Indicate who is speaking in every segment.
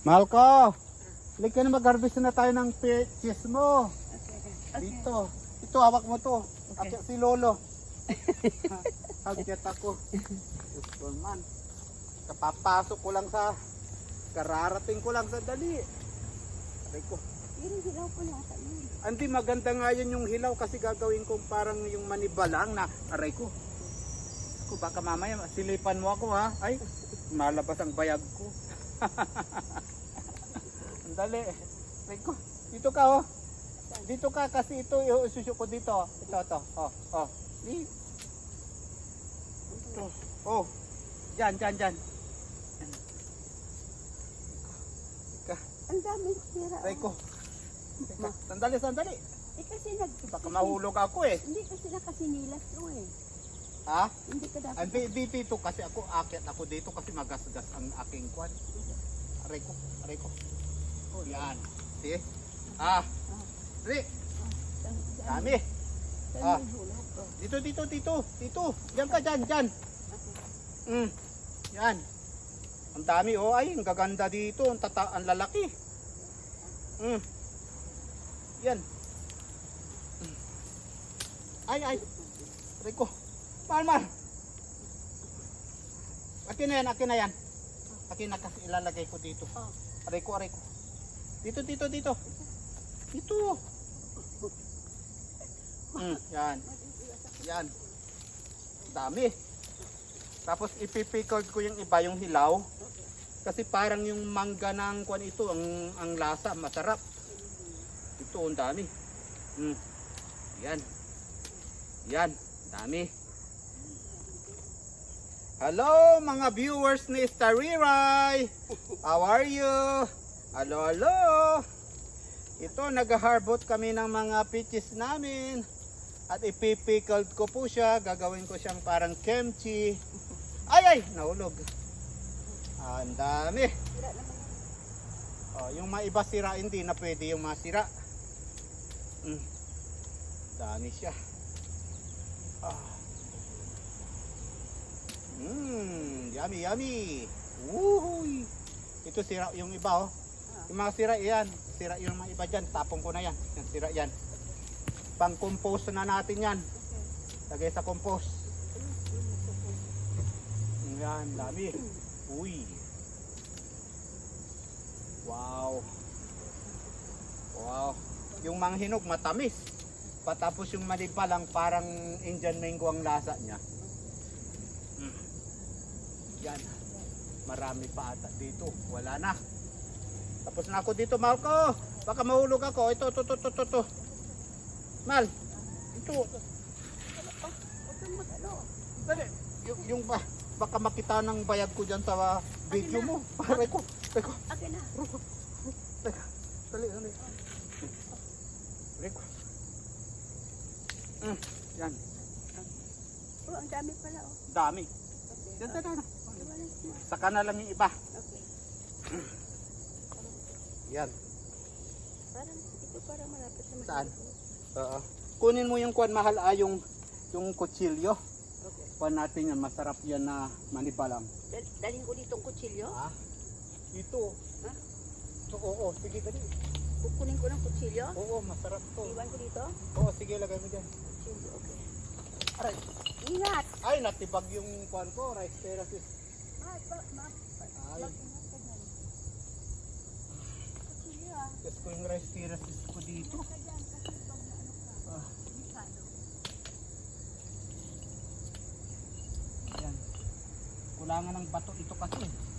Speaker 1: Mahal ko. Like ka na mag-harvest na tayo ng peaches mo. Dito. Ito, hawak mo to.
Speaker 2: Okay.
Speaker 1: Akyat si Lolo. Akyat ako. Gusto man. Kapapasok ko lang sa, kararating ko lang sa dali. Aray ko.
Speaker 2: Pero hilaw po na ata yun.
Speaker 1: Hindi maganda nga yun yung hilaw kasi gagawin ko parang yung manibalang na aray ko. Ko baka mamaya silipan mo ako ha. Ay, malabas ang bayag ko. Andali. Aray ko. Dito ka oh. Dito ka kasi ito isusyo ko dito. Ito to. Oh, oh. Di. Ito. Oh. Diyan, diyan, diyan.
Speaker 2: Ang daming sira.
Speaker 1: Aray ko. Teka, Sandali, sandali.
Speaker 2: Eh kasi nag...
Speaker 1: Baka mahulog ako eh.
Speaker 2: Hindi kasi nakasinilas to eh.
Speaker 1: Ha?
Speaker 2: Hindi ka dapat...
Speaker 1: Di, dito kasi ako, akyat ako dito kasi magasgas ang aking kwan. Aray ko, aray ko. Oh, yan. See? Ah, dami. Ah.
Speaker 2: Dami hulog ko.
Speaker 1: Dito, dito, dito, dito. Diyan ka, dyan, dyan. Mm. Yan. Ang dami, oh. Ay, ang gaganda dito. Ang, tata, ang lalaki. Mm. Yan. Mm. Ay, ay. Aray ko. Mahal, mahal. Akin na yan, akin na yan. Akin na kasi ilalagay ko dito.
Speaker 2: Oh.
Speaker 1: Aray ko, aray ko. Dito, dito, dito. Dito. Mm, yan. Yan. Dami. Tapos ipipickled ko yung iba yung hilaw. Kasi parang yung mangga ng kwan ito, ang, ang lasa, masarap. Ito, ang dami. Mm. Yan. Yan. Dami. Hello mga viewers ni Stariray! How are you? Hello, hello! Ito, nag-harbot kami ng mga peaches namin. At ipipickled ko po siya. Gagawin ko siyang parang kimchi. Ay, ay! Nahulog. Ah, Ang dami. Oh, yung mga iba sira, hindi na pwede yung masira. Mm. Dami siya. Ah. Mmm, yummy, yummy. Uhuy. Ito sira yung iba oh. Yung mga sira yan. Sira yung mga iba dyan. Tapong ko na yan. Yan, sira yan. Pang compost na natin yan. Lagay sa compost. Yan, dami. Uy. Wow. Wow. Yung manghinog matamis. Patapos yung malipa lang parang Indian mango ang lasa niya. Yan. Marami pa ata dito. Wala na. Tapos na ako dito, ko. Baka mahulog ako. Ito, ito, ito, ito, ito, ito. Mal. Ito. Dali. Yung, yung ba, baka makita ng bayag ko dyan sa video
Speaker 2: na.
Speaker 1: mo. Aray ko. Aray ko.
Speaker 2: Akin na.
Speaker 1: Teka, dali, dali. Aray ko. Mm, yan,
Speaker 2: Oh, ang dami pala oh.
Speaker 1: dami.
Speaker 2: Okay.
Speaker 1: Yan, yan, yan. Saka na lang yung iba.
Speaker 2: Okay.
Speaker 1: Yan.
Speaker 2: Parang, ito parang malapit na
Speaker 1: Saan? Oo. Kunin mo yung kuwan mahal ah, yung, yung kutsilyo.
Speaker 2: Okay.
Speaker 1: Kuwan natin yan, masarap yan na manibalang.
Speaker 2: Dal- Dalhin ko dito ang kutsilyo.
Speaker 1: Ha? Ito.
Speaker 2: Ha?
Speaker 1: Ito, oo, sige dali.
Speaker 2: Kukunin ko ng kutsilyo.
Speaker 1: Oo, masarap to.
Speaker 2: Iwan ko dito.
Speaker 1: Oo, sige, lagay mo dyan.
Speaker 2: Kutsilyo, okay.
Speaker 1: Aray.
Speaker 2: Ingat!
Speaker 1: Ay, natibag yung kuwan ko, rice terraces. Gusto ko yung rice terraces ko dito. Ah,
Speaker 2: delikado.
Speaker 1: yan. Kulangan ng bato ito kasi.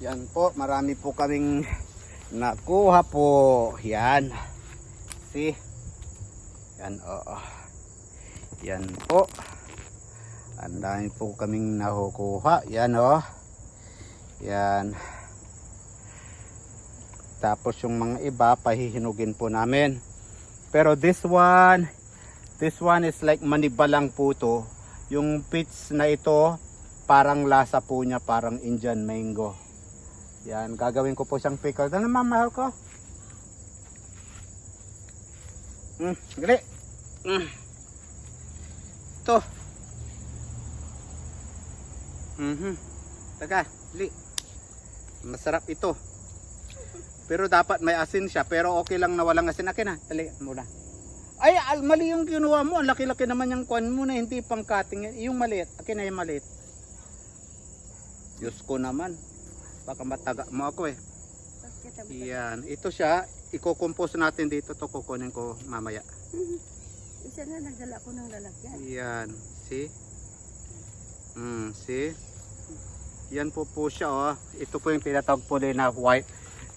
Speaker 1: Yan po, marami po kaming nakuha po. Yan. See? Yan, oo. Yan po. Ang dami po kaming nakukuha. Yan oh. Yan. Tapos yung mga iba, pahihinugin po namin. Pero this one, this one is like manibalang po to. Yung peach na ito, parang lasa po niya, parang Indian mango. Yan, gagawin ko po siyang pickle. Ano mamahal ko? Hmm, gali. Hmm. Ito. Mhm. Taga, li. Masarap ito. Pero dapat may asin siya. Pero okay lang na walang asin. Akin na. Dali muna. Ay, al- mali yung kinuha mo. Ang Laki-laki naman yung kwan mo na hindi pang cutting. Yung maliit. Akin na yung maliit. Diyos ko naman. Baka mataga mo ako eh. Yan. Ito siya. Iko-compose natin dito. to kukunin ko mamaya.
Speaker 2: Isa na nagdala ko ng lalagyan.
Speaker 1: Yan. See? Mm, see? Yan po po siya oh. Ito po yung tinatawag po na white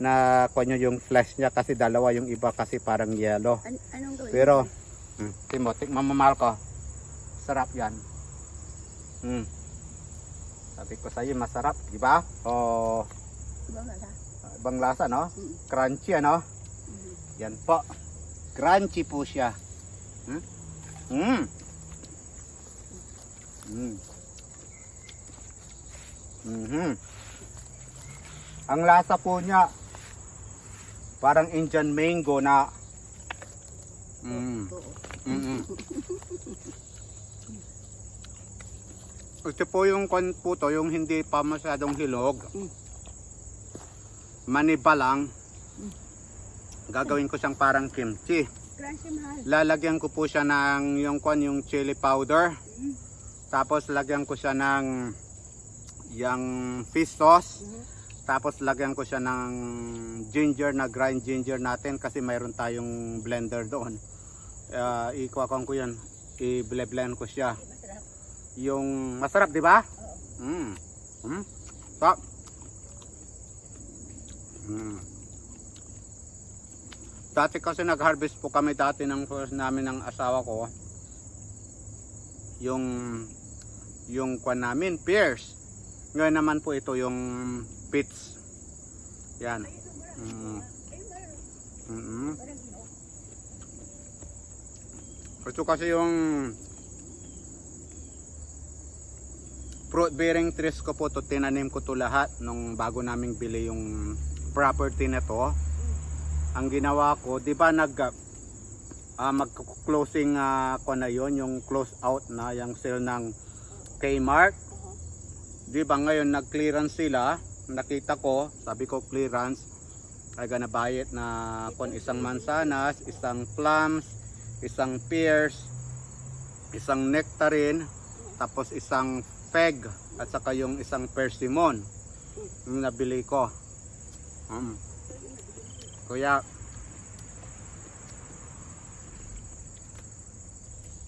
Speaker 1: na kanyo yung flesh niya kasi dalawa yung iba kasi parang yellow.
Speaker 2: An anong gawin?
Speaker 1: Pero, mm, Timo, tikman mo mahal ko. Sarap yan. Mm. Sabi ko sa'yo, masarap, di ba? O,
Speaker 2: Ibang lasa.
Speaker 1: ibang lasa, no?
Speaker 2: Mm.
Speaker 1: Crunchy, ano?
Speaker 2: Mhm.
Speaker 1: Yan po. Crunchy po siya. Hmm? Mm. Mm. Mhm. Ang lasa po niya parang Indian mango na mm.
Speaker 2: Oo.
Speaker 1: Mm-mm. Ito po yung kon po to, yung hindi pa masyadong hilog.
Speaker 2: Mm.
Speaker 1: Maniba lang. Gagawin ko siyang parang kimchi. Lalagyan ko po siya ng yung kon yung chili powder.
Speaker 2: Mm.
Speaker 1: Tapos lagyan ko siya ng yung fish sauce.
Speaker 2: Mhm.
Speaker 1: Tapos lagyan ko siya ng ginger na grind ginger natin kasi mayroon tayong blender doon. Uh, ikuha ko yun. I-blend ko siya. Yung masarap, di ba? Mm. Mm. Sarap. Mm. Dati kasi nag-harvest po kami dati ng first namin ng asawa ko. Yung yung kwan namin, pears. Ngayon naman po ito yung pits. Yan. Mm. Mm.
Speaker 2: Gino.
Speaker 1: Ito kasi yung fruit bearing trees ko po to tinanim ko to lahat nung bago naming bili yung property na to. Ang ginawa ko, 'di ba nag ah, mag-closing ah, ko na yon yung close out na yung sale ng Kmart. 'Di ba ngayon nag-clearance sila? Nakita ko, sabi ko clearance. I gonna buy it na kon isang mansanas, isang plums, isang pears, isang nectarine, tapos isang fig at saka yung isang persimmon. Yung nabili ko. Mm. Kuya,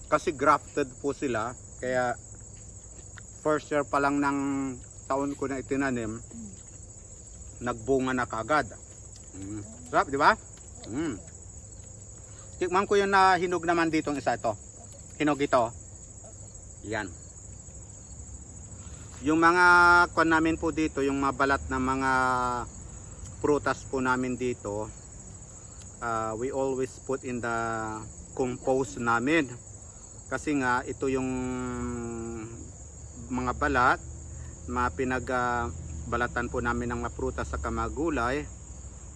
Speaker 1: kasi grafted po sila, kaya first year pa lang ng taon ko na itinanim, nagbunga na kagad. Mm. Sarap, di ba? Mm. Tikman ko yung na hinog naman dito isa ito. Hinog ito. Yan. Yung mga kwan namin po dito, yung mabalat na mga prutas po namin dito, uh, we always put in the compost namin. Kasi nga, ito yung mga balat, mga pinagbalatan po namin ng mga prutas sa kamagulay,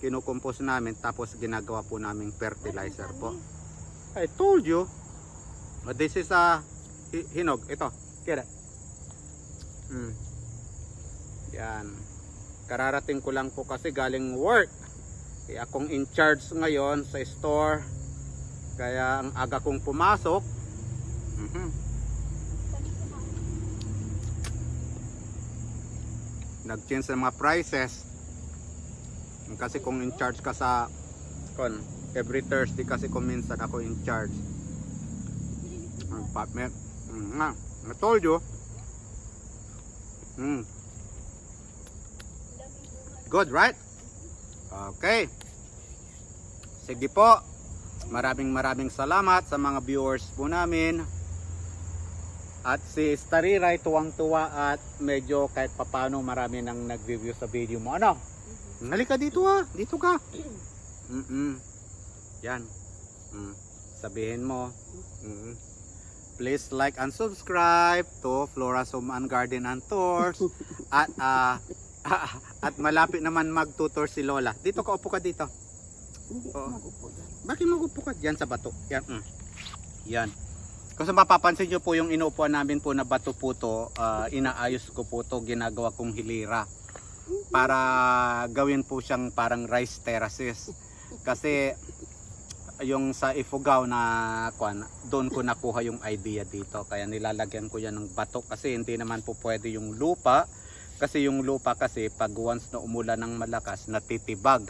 Speaker 1: kinukumpos namin tapos ginagawa po namin fertilizer po. I told you. This is a hi- hinog. Ito. Kira. Mm. Yan. Kararating ko lang po kasi galing work. Eh, akong in charge ngayon sa store. Kaya ang aga kong pumasok. Mhm. Nag-change ng mga prices. Kasi kung in charge ka sa kon every Thursday kasi kung minsan ako in charge. Ang. Mm, nga. I told you. Mm. Good, right? Okay. Sige po. Maraming maraming salamat sa mga viewers po namin. At si Stariray tuwang-tuwa at medyo kahit papano marami nang nag-review sa video mo. Ano? Halika dito ha. Dito ka. Mm-mm. Yan. Mm. Sabihin mo. Mm. Please like and subscribe to Flora's Home and Garden and Tours. at ah, At malapit naman magtutor si Lola. Dito ka, upo ka dito.
Speaker 2: Hindi ako magupo dyan.
Speaker 1: Bakit magupo ka? Yan sa bato. Yan. Mm. Yan. Kung sa mapapansin nyo po yung inuupuan namin po na bato po to, ah, inaayos ko po to, ginagawa kong hilira. Para gawin po siyang parang rice terraces. Kasi yung sa Ifugao na kwan, doon ko nakuha yung idea dito. Kaya nilalagyan ko yan ng bato kasi hindi naman po pwede yung lupa. Kasi yung lupa kasi pag once na umulan ng malakas, natitibag.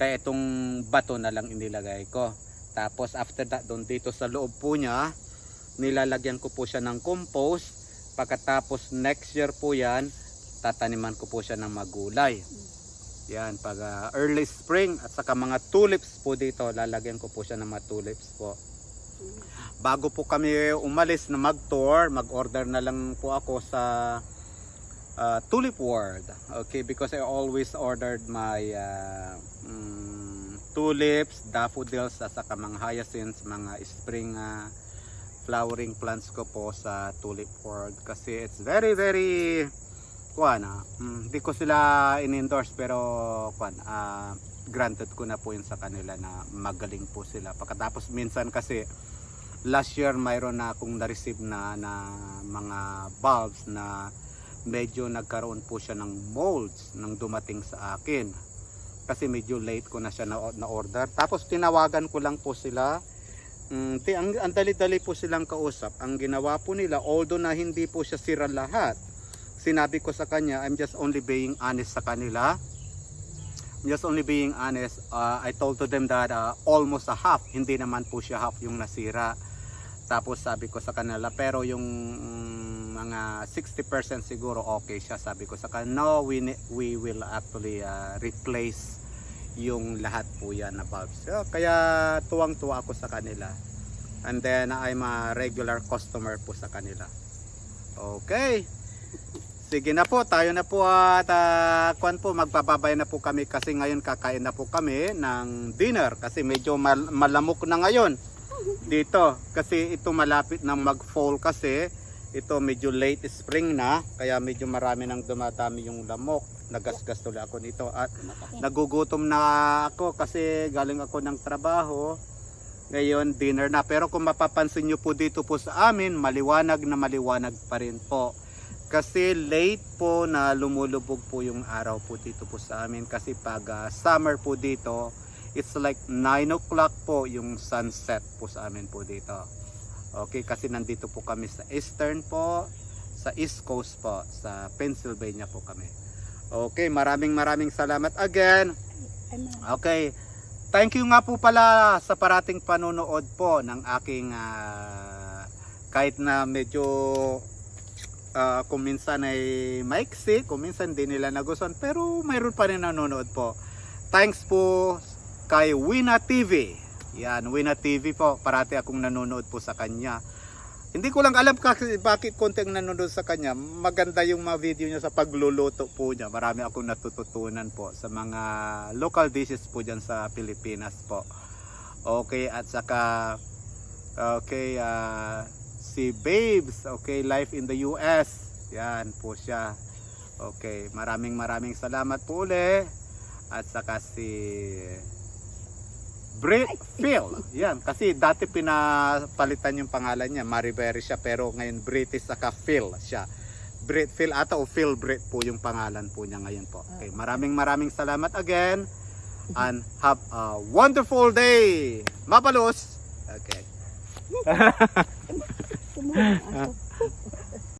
Speaker 1: Kaya itong bato na lang inilagay ko. Tapos after that, doon dito sa loob po niya, nilalagyan ko po siya ng compost. Pagkatapos next year po yan, tataniman ko po siya ng magulay. Yan, pag ah, early spring at saka mga tulips po dito, lalagyan ko po siya ng mga tulips po. Bago po kami umalis na mag-tour, mag-order na lang po ako sa uh, Tulip World. Okay, because I always ordered my uh, mm, tulips, daffodils, at saka mga hyacinths, mga spring uh, flowering plants ko po sa Tulip World. Kasi it's very, very kuan ah, mm, hindi ko sila in-endorse pero kuan ah, granted ko na po yun sa kanila na magaling po sila. Pagkatapos minsan kasi last year mayroon na akong na-receive na, na mga bulbs na medyo nagkaroon po siya ng molds nang dumating sa akin. Kasi medyo late ko na siya na, na order. Tapos tinawagan ko lang po sila. Mm, ang, ang dali-dali po silang kausap. Ang ginawa po nila, although na hindi po siya sira lahat, sinabi ko sa kanya, I'm just only being honest sa kanila. I'm just only being honest. Uh, I told to them that uh, almost a half, hindi naman po siya half yung nasira. Tapos sabi ko sa kanila, pero yung mm, mga 60% siguro okay siya. Sabi ko sa kanila, no, we, we will actually uh, replace yung lahat po yan na bulbs. So, kaya tuwang-tuwa ako sa kanila. And then I'm a regular customer po sa kanila. Okay. Sige na po, tayo na po at uh, kwan po, magbababay na po kami kasi ngayon kakain na po kami ng dinner kasi medyo mal- malamok na ngayon dito. Kasi ito malapit na mag-fall kasi ito medyo late spring na kaya medyo marami nang dumadami yung lamok. Nagasgas tuloy ako nito at nagugutom na ako kasi galing ako ng trabaho. Ngayon dinner na. Pero kung mapapansin nyo po dito po sa amin maliwanag na maliwanag pa rin po kasi late po na lumulubog po yung araw po dito po sa amin kasi pag ah, summer po dito it's like 9 o'clock po yung sunset po sa amin po dito okay kasi nandito po kami sa eastern po sa east coast po sa Pennsylvania po kami okay maraming maraming salamat again. Okay. Thank you nga po pala sa parating panonood po ng aking ah, kahit na medyo ah, kung minsan ay maiksi, kung minsan di nila nagustuhan, pero mayroon pa rin nanonood po. Thanks po kay Wina TV. Yan, Wina TV po. Parati akong nanonood po sa kanya. Hindi ko lang alam kasi bakit konti ang nanonood sa kanya. Maganda yung mga video niya sa pagluluto po niya. Marami akong natututunan po sa mga local dishes po dyan sa Pilipinas po. Okay, at saka okay, ah, si Babes, okay, life in the US. Yan po siya. Okay, maraming maraming salamat po uli. At saka si Brit Phil. Yan, kasi dati pinapalitan yung pangalan niya. Mariberi siya pero ngayon British saka Phil siya. Brit Phil ata o Phil Brit po yung pangalan po niya ngayon po. Okay, maraming maraming salamat again and have a wonderful day. Mapalos. Okay.
Speaker 2: มูก